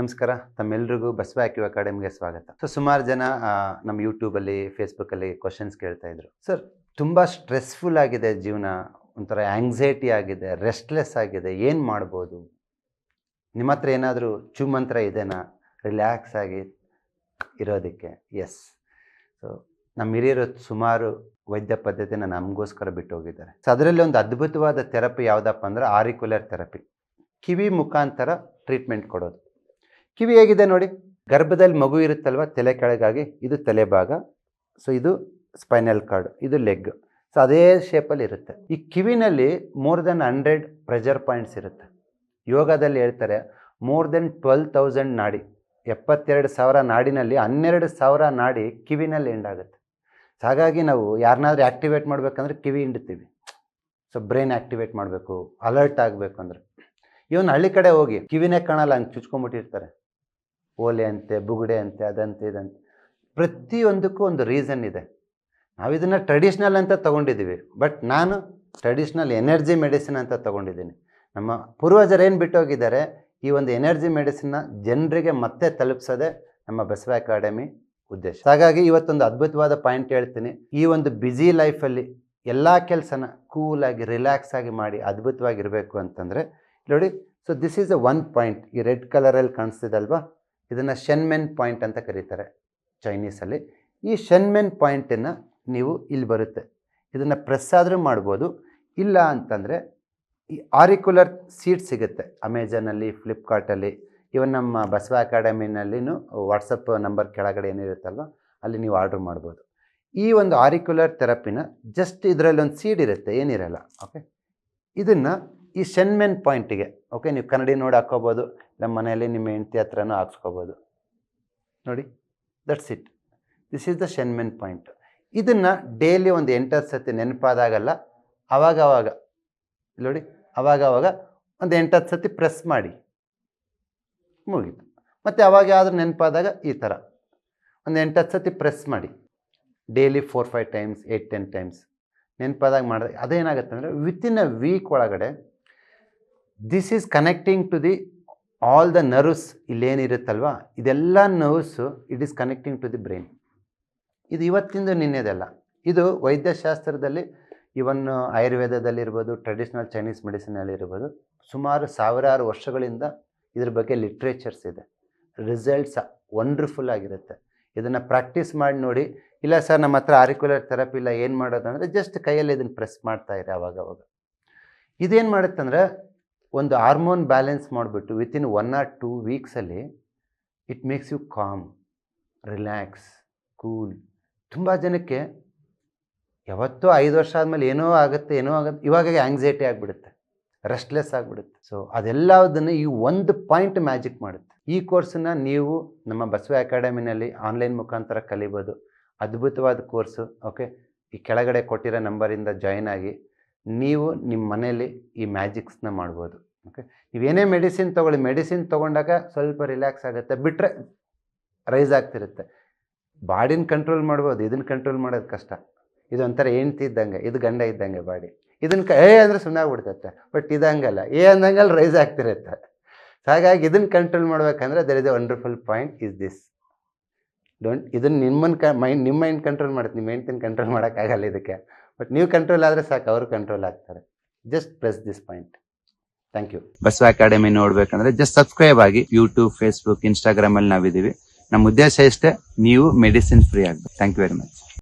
ನಮಸ್ಕಾರ. ತಮ್ಮೆಲ್ರಿಗೂ ಬಸವ ಆಕ್ಯೂ ಅಕಾಡೆಮಿಗೆ ಸ್ವಾಗತ. ಸೊ ಸುಮಾರು ಜನ ನಮ್ಮ ಯೂಟ್ಯೂಬಲ್ಲಿ ಫೇಸ್ಬುಕ್ಕಲ್ಲಿ ಕ್ವಶನ್ಸ್ ಕೇಳ್ತಾ ಇದ್ರು. ಸರ್ ತುಂಬ ಸ್ಟ್ರೆಸ್ಫುಲ್ ಆಗಿದೆ ಜೀವನ. ಒಂಥರ ಆ್ಯಂಗ್ಸೈಟಿ ಆಗಿದೆ ರೆಸ್ಟ್ಲೆಸ್ ಆಗಿದೆ. ಏನು ಮಾಡ್ಬೋದು? ನಿಮ್ಮ ಹತ್ರ ಏನಾದರೂ ಚುಮಂತ್ರ ಇದೆನಾ? ರಿಲ್ಯಾಕ್ಸ್ ಆಗಿ ಇರೋದಕ್ಕೆ. ಎಸ್ ಸೊ ನಮ್ಮ ಹಿರಿಯರು ಸುಮಾರು ವೈದ್ಯ ಪದ್ಧತಿನ ನಮಗೋಸ್ಕರ ಬಿಟ್ಟು ಹೋಗಿದ್ದಾರೆ ಸೊ ಅದರಲ್ಲಿ ಒಂದು ಅದ್ಭುತವಾದ ಥೆರಪಿ ಯಾವುದಪ್ಪ ಅಂದ್ರೆ ಆರಿಕ್ಯುಲರ್ ಥೆರಪಿ ಕಿವಿ ಮುಖಾಂತರ ಟ್ರೀಟ್ಮೆಂಟ್ ಕೊಡೋದು. ಕಿವಿ ಹೇಗಿದೆ ನೋಡಿ? ಗರ್ಭದಲ್ಲಿ ಮಗು ಇರುತ್ತಲ್ವ? ತಲೆ ಕೆಳಗಾಗಿ, ಇದು ತಲೆ ಭಾಗ. ಸೊ ಇದು ಸ್ಪೈನಲ್ ಕಾರ್ಡ್ ಇದು ಲೆಗ್ ಸೊ ಅದೇ ಶೇಪಲ್ಲಿ ಇರುತ್ತೆ. ಈ ಕಿವಿನಲ್ಲಿ more than hundred pressure points ಇರುತ್ತೆ. ಯೋಗದಲ್ಲಿ ಹೇಳ್ತಾರೆ ಮೋರ್ ದೆನ್ ಟ್ವೆಲ್ ತೌಸಂಡ್ ನಾಡಿ, ಎಪ್ಪತ್ತೆರಡು ಸಾವಿರ ನಾಡಿನಲ್ಲಿ ಹನ್ನೆರಡು ಸಾವಿರ ನಾಡಿ ಕಿವಿನಲ್ಲಿ ಎಂಡಾಗುತ್ತೆ ಸೊ ಹಾಗಾಗಿ ನಾವು ಯಾರನ್ನಾದ್ರೂ ಆ್ಯಕ್ಟಿವೇಟ್ ಮಾಡಬೇಕಂದ್ರೆ ಕಿವಿ ಹಿಂಡ್ತೀವಿ. ಸೊ ಬ್ರೈನ್ ಆ್ಯಕ್ಟಿವೇಟ್ ಮಾಡಬೇಕು ಅಲರ್ಟ್ ಆಗಬೇಕು ಅಂದರೆ. ಇವನು ಹಳ್ಳಿ ಕಡೆ ಹೋಗಿ, ಕಿವಿನೇ ಕಾಣಲ್ಲ, ಹಂಗೆ ಚುಚ್ಕೊಂಬಿಟ್ಟಿರ್ತಾರೆ ಓಲೆ ಅಂತೆ, ಬುಗುಡೆ ಅಂತೆ, ಅದಂತೆ, ಇದಂತೆ. ಪ್ರತಿಯೊಂದಕ್ಕೂ ಒಂದು ರೀಸನ್ ಇದೆ. ನಾವು ಇದನ್ನು ಟ್ರೆಡಿಷ್ನಲ್ ಅಂತ ತೊಗೊಂಡಿದ್ದೀವಿ ಬಟ್ ನಾನು ಟ್ರೆಡಿಷ್ನಲ್ ಎನರ್ಜಿ ಮೆಡಿಸಿನ್ ಅಂತ ತೊಗೊಂಡಿದ್ದೀನಿ ನಮ್ಮ ಪೂರ್ವಜರು ಏನು ಬಿಟ್ಟೋಗಿದ್ದಾರೆ? ಈ ಒಂದು ಎನರ್ಜಿ ಮೆಡಿಸಿನ್ನ ಜನರಿಗೆ ಮತ್ತೆ ತಲುಪಿಸೋದೆ ನಮ್ಮ ಬಸವ ಅಕಾಡೆಮಿ ಉದ್ದೇಶ. ಹಾಗಾಗಿ ಇವತ್ತೊಂದು ಅದ್ಭುತವಾದ ಪಾಯಿಂಟ್ ಹೇಳ್ತೀನಿ. ಈ ಒಂದು ಬ್ಯುಸಿ ಲೈಫಲ್ಲಿ ಎಲ್ಲ ಕೆಲಸನ ಕೂಲಾಗಿ ರಿಲ್ಯಾಕ್ಸ್ ಆಗಿ ಮಾಡಿ ಅದ್ಭುತವಾಗಿರಬೇಕು ಅಂತಂದರೆ ನೋಡಿ so this is a one point ಈ ರೆಡ್ ಕಲರಲ್ಲಿ ಕಾಣಿಸ್ತಿದಲ್ವಾ ಇದನ್ನು ಶೆನ್ಮೆನ್ ಪಾಯಿಂಟ್ ಅಂತ ಕರೀತಾರೆ ಚೈನೀಸಲ್ಲಿ ಈ ಶೆನ್ಮೆನ್ ಪಾಯಿಂಟನ್ನು ನೀವು ಇಲ್ಲಿ ಬರುತ್ತೆ. ಇದನ್ನು ಪ್ರೆಸ್ ಆದರೂ ಮಾಡ್ಬೋದು. ಇಲ್ಲ ಅಂತಂದರೆ ಈ ಆರಿಕ್ಯುಲರ್ ಸೀಟ್ ಸಿಗುತ್ತೆ. ಅಮೆಝಾನಲ್ಲಿ ಫ್ಲಿಪ್ಕಾರ್ಟಲ್ಲಿ ಇವನ್ ನಮ್ಮ ಬಸವ ಅಕಾಡೆಮಿನಲ್ಲಿನೂ ವಾಟ್ಸಪ್ ನಂಬರ್ ಕೆಳಗಡೆ ಏನಿರುತ್ತಲ್ವ ಅಲ್ಲಿ ನೀವು ಆರ್ಡ್ರ್ ಮಾಡ್ಬೋದು. ಈ ಒಂದು ಆರಿಕ್ಯುಲರ್ ಥೆರಪಿನ ಜಸ್ಟ್ ಇದರಲ್ಲಿ ಒಂದು ಸೀಡ್ ಇರುತ್ತೆ, ಏನಿರಲ್ಲ ಓಕೆ ಇದನ್ನು ಈ ಶೆನ್ಮೆನ್ ಪಾಯಿಂಟಿಗೆ ಓಕೆ ನೀವು ಕನ್ನಡಿ ನೋಡಿ ಹಾಕ್ಕೋಬೋದು ನಮ್ಮ ಮನೆಯಲ್ಲಿ ನಿಮ್ಮ ಹೆಂಡತಿ ಹತ್ರನೂ ಹಾಕ್ಸ್ಕೋಬೋದು. ನೋಡಿ that's it this is the Shenmen point ಇದನ್ನು ಡೈಲಿ ಒಂದು ಎಂಟತ್ತು ಸತಿ ನೆನಪಾದಾಗಲ್ಲ, ಅವಾಗವಾಗ, ನೋಡಿ, ಅವಾಗವಾಗ ಒಂದು ಎಂಟತ್ತು ಸತಿ ಪ್ರೆಸ್ ಮಾಡಿ. ಮುಗೀತು. ಮತ್ತು ಅವಾಗ ಆದರೂ ನೆನಪಾದಾಗ ಈ ಥರ ಒಂದು ಎಂಟತ್ತು ಸತಿ ಪ್ರೆಸ್ ಮಾಡಿ. Daily four five times eight ten times ನೆನಪಾದಾಗ ಮಾಡಿದ್ರೆ ಅದೇನಾಗುತ್ತೆ ಅಂದರೆ ವಿತಿನ್ ಅ ವೀಕ್ ಒಳಗಡೆ this is connecting to the all the nerves ಇಲ್ಲೇನಿರುತ್ತಲ್ವ? ಇದೆಲ್ಲ nerves it is connecting to the brain ಇದು ಇವತ್ತಿಂದ ನಿನ್ನೆದಲ್ಲ. ಇದು ವೈದ್ಯಶಾಸ್ತ್ರದಲ್ಲಿ ಇವನ್ ಆಯುರ್ವೇದದಲ್ಲಿರ್ಬೋದು ಟ್ರೆಡಿಷ್ನಲ್ ಚೈನೀಸ್ ಮೆಡಿಸಿನಲ್ಲಿರ್ಬೋದು ಸುಮಾರು ಸಾವಿರಾರು ವರ್ಷಗಳಿಂದ ಇದ್ರ ಬಗ್ಗೆ ಲಿಟ್ರೇಚರ್ಸ್ ಇದೆ. ರಿಸಲ್ಟ್ಸ್ ವಂಡರ್ಫುಲ್ ಆಗಿರುತ್ತೆ. ಇದನ್ನು ಪ್ರಾಕ್ಟೀಸ್ ಮಾಡಿ ನೋಡಿ. ಇಲ್ಲ ಸರ್ ನಮ್ಮ ಹತ್ರ ಆರಿಕ್ಯುಲರ್ ಥೆರಪಿ ಇಲ್ಲ, ಏನು ಮಾಡೋದಂದರೆ ಜಸ್ಟ್ ಕೈಯಲ್ಲಿ ಇದನ್ನು ಪ್ರೆಸ್ ಮಾಡ್ತಾ ಇರಿ ಅವಾಗ ಅವಾಗ ಇದೇನು ಮಾಡುತ್ತಂದ್ರೆ ಒಂದು ಹಾರ್ಮೋನ್ ಬ್ಯಾಲೆನ್ಸ್ ಮಾಡಿಬಿಟ್ಟು within one or two ವೀಕ್ಸಲ್ಲಿ it makes you calm relax cool ತುಂಬ ಜನಕ್ಕೆ ಯಾವತ್ತೋ ಐದು ವರ್ಷ ಆದಮೇಲೆ ಏನೋ ಆಗುತ್ತೆ ಏನೋ ಆಗುತ್ತೆ, ಇವಾಗ ಆ್ಯಂಗ್ಸೈಟಿ ಆಗಿಬಿಡುತ್ತೆ ರೆಸ್ಟ್ಲೆಸ್ ಆಗಿಬಿಡುತ್ತೆ. ಸೊ ಅದೆಲ್ಲದನ್ನು ಈ ಒಂದು ಪಾಯಿಂಟ್ ಮ್ಯಾಜಿಕ್ ಮಾಡುತ್ತೆ. ಈ ಕೋರ್ಸನ್ನ ನೀವು ನಮ್ಮ ಬಸವ ಅಕಾಡೆಮಿನಲ್ಲಿ ಆನ್ಲೈನ್ ಮುಖಾಂತರ ಕಲಿಬೋದು. ಅದ್ಭುತವಾದ ಕೋರ್ಸು ಓಕೆ ಈ ಕೆಳಗಡೆ ಕೊಟ್ಟಿರೋ ನಂಬರಿಂದ ಜಾಯ್ನ್ ಆಗಿ ನೀವು ನಿಮ್ಮ ಮನೆಯಲ್ಲಿ ಈ ಮ್ಯಾಜಿಕ್ಸ್ನ ಮಾಡ್ಬೋದು. ಓಕೆ ನೀವೇನೇ ಮೆಡಿಸಿನ್ ತೊಗೊಳ್ಳಿ, ಮೆಡಿಸಿನ್ ತೊಗೊಂಡಾಗ ಸ್ವಲ್ಪ ರಿಲ್ಯಾಕ್ಸ್ ಆಗುತ್ತೆ. ಬಿಟ್ಟರೆ ರೈಸ್ ಆಗ್ತಿರುತ್ತೆ. ಬಾಡಿನ ಕಂಟ್ರೋಲ್ ಮಾಡ್ಬೋದು, ಇದನ್ನು ಕಂಟ್ರೋಲ್ ಮಾಡೋದು ಕಷ್ಟ. ಇದು ಒಂಥರ ಹೆಂಡ್ತಿ ಇದ್ದಂಗೆ, ಇದು ಗಂಡ ಇದ್ದಂಗೆ ಬಾಡಿ. ಇದನ್ನು ಕ, ಏ ಅಂದರೆ ಸುಮ್ಮನೆ ಆಗ್ಬಿಡ್ತೈತೆ. ಬಟ್ ಇದಂಗಲ್ಲ ಏ ಅಂದಂಗಲ್ಲ ರೈಸ್ ಆಗ್ತಿರುತ್ತೆ. ಹಾಗಾಗಿ ಇದನ್ನು ಕಂಟ್ರೋಲ್ ಮಾಡ್ಬೇಕಂದ್ರೆ there is a wonderful point is this don't ಇದನ್ನು ನಿಮ್ಮನ್ನು ಕ, ಮೈಂಡ್, ನಿಮ್ಮ ಮೈಂಡ್ ಕಂಟ್ರೋಲ್ ಮಾಡುತ್ತೆ. ನಿಮ್ಮ ಹೆಂಡ್ತಿನ ಕಂಟ್ರೋಲ್ ಮಾಡೋಕ್ಕಾಗಲ್ಲ ಇದಕ್ಕೆ. ಬಟ್ ನೀವು ಕಂಟ್ರೋಲ್ ಆದರೆ ಸಾಕು, ಅವರು ಕಂಟ್ರೋಲ್ ಆಗ್ತಾರೆ. Just press this point thank you Basava Academy ನೋಡ್ಬೇಕಂದ್ರೆ ಜಸ್ಟ್ ಸಬ್ಸ್ಕ್ರೈಬ್ ಆಗಿ ಯೂಟ್ಯೂಬ್ ಫೇಸ್ಬುಕ್ ಇನ್ಸ್ಟಾಗ್ರಾಮ್ ಅಲ್ಲಿ ನಾವಿದ್ದೀವಿ. ನಮ್ಮ ಉದ್ದೇಶ ಇಷ್ಟೇ, ನೀವು ಮೆಡಿಸಿನ್ ಫ್ರೀ ಆಗ್ಬೇಕು. Thank you very much